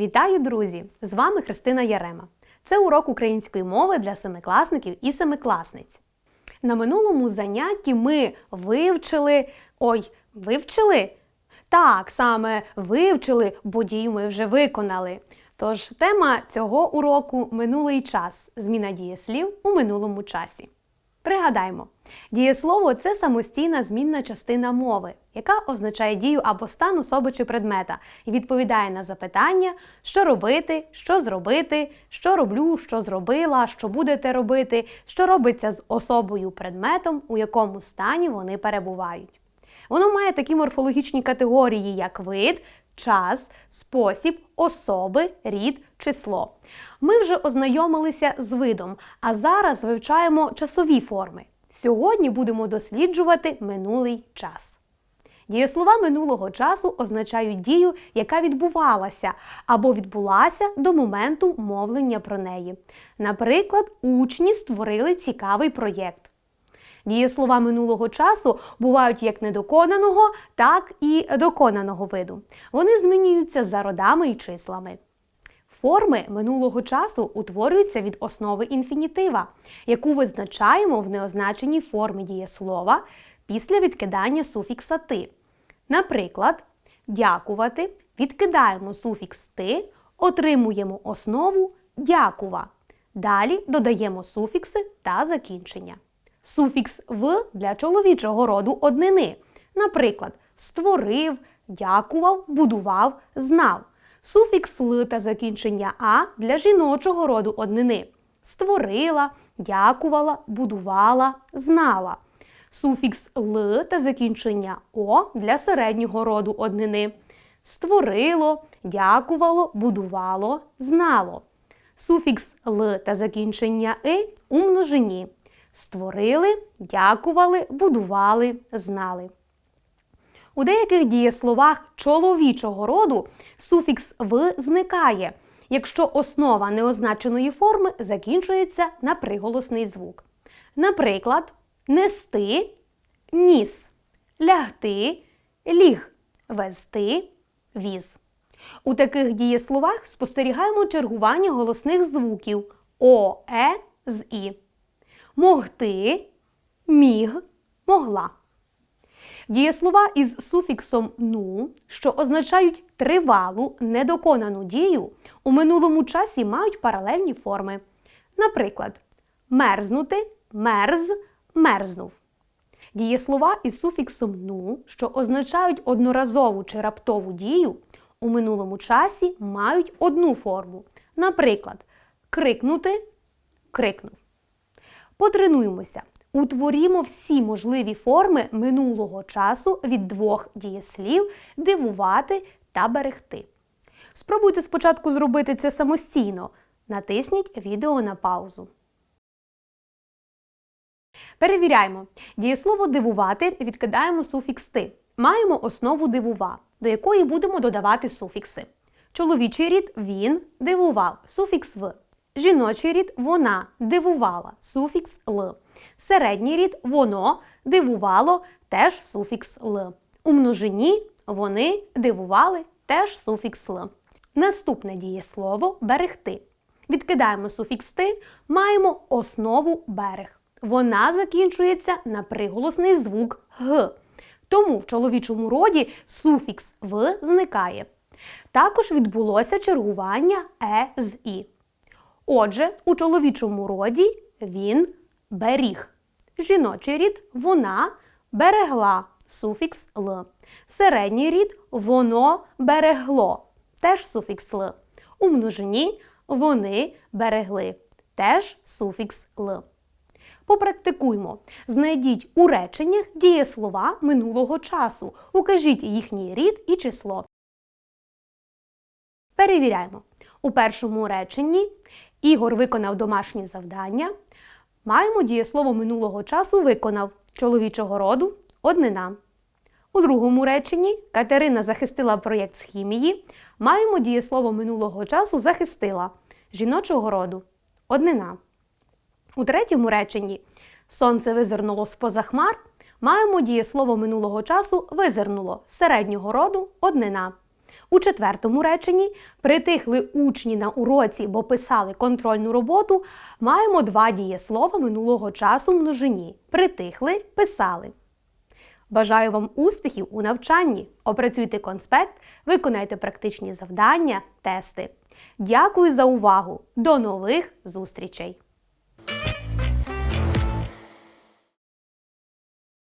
Вітаю, друзі! З вами Христина Ярема. Це урок української мови для семикласників і семикласниць. На минулому занятті ми вивчили. Ой, вивчили? Так, саме вивчили, бо дію ми вже виконали. Тож тема цього уроку минулий час. Зміна дієслів у минулому часі. Пригадаймо, дієслово це самостійна змінна частина мови, яка означає дію або стан особи чи предмета і відповідає на запитання, що робити, що зробити, що роблю, що зробила, що будете робити, що робиться з особою предметом, у якому стані вони перебувають. Воно має такі морфологічні категорії, як вид, час, спосіб, особи, рід, число. Ми вже ознайомилися з видом, а зараз вивчаємо часові форми. Сьогодні будемо досліджувати минулий час. Дієслова минулого часу означають дію, яка відбувалася або відбулася до моменту мовлення про неї. Наприклад, учні створили цікавий проєкт. Дієслова минулого часу бувають як недоконаного, так і доконаного виду. Вони змінюються за родами і числами. Форми минулого часу утворюються від основи інфінітива, яку визначаємо в неозначеній формі дієслова після відкидання суфікса ти. Наприклад, дякувати відкидаємо суфікс ти, отримуємо основу дякува. Далі додаємо суфікси та закінчення. Суфікс в для чоловічого роду однини. Наприклад, створив, дякував, будував, знав. Суфікс л та закінчення а для жіночого роду однини. Створила, дякувала, будувала, знала. Суфікс л та закінчення о для середнього роду однини. Створило, дякувало, будувало, знало. Суфікс л та закінчення и у множині. Створили, дякували, будували, знали. У деяких дієсловах чоловічого роду суфікс в зникає, якщо основа неозначеної форми закінчується на приголосний звук. Наприклад, нести ніс, лягти ліг, везти віз. У таких дієсловах спостерігаємо чергування голосних звуків О, Е з І. Могти, міг, могла. Дієслова із суфіксом ну, що означають тривалу, недоконану дію, у минулому часі мають паралельні форми. Наприклад, мерзнути, мерз, мерзнув. Дієслова із суфіксом ну, що означають одноразову чи раптову дію, у минулому часі мають одну форму. Наприклад, крикнути, крикнув. Потренуємося. Утворімо всі можливі форми минулого часу від двох дієслів дивувати та берегти. Спробуйте спочатку зробити це самостійно. Натисніть відео на паузу. Перевіряємо. Дієслово дивувати відкидаємо суфікс ти. Маємо основу дивува, до якої будемо додавати суфікси. Чоловічий рід він дивував, суфікс в. Жіночий рід вона дивувала, суфікс л. Середній рід воно дивувало теж суфікс л. У множині вони дивували теж суфікс л. Наступне дієслово берегти. Відкидаємо суфікс ти, маємо основу берег. Вона закінчується на приголосний звук г. Тому в чоловічому роді суфікс в зникає. Також відбулося чергування е з і. Отже, у чоловічому роді він беріг. Жіночий рід вона берегла суфікс л. Середній рід воно берегло. Теж суфікс л. У множині вони берегли. Теж суфікс л. Попрактикуймо. Знайдіть у реченнях дієслова минулого часу. Укажіть їхній рід і число. Перевіряємо. У першому реченні Ігор виконав домашні завдання. Маємо дієслово минулого часу виконав чоловічого роду однина. У другому реченні Катерина захистила проєкт з хімії. Маємо дієслово минулого часу захистила жіночого роду однина. У третьому реченні Сонце визирнуло з поза хмар. Маємо дієслово минулого часу визирнуло середнього роду однина. У четвертому реченні притихли учні на уроці, бо писали контрольну роботу. Маємо два дієслова минулого часу множині. Притихли, писали. Бажаю вам успіхів у навчанні. Опрацюйте конспект, виконайте практичні завдання, тести. Дякую за увагу! До нових зустрічей!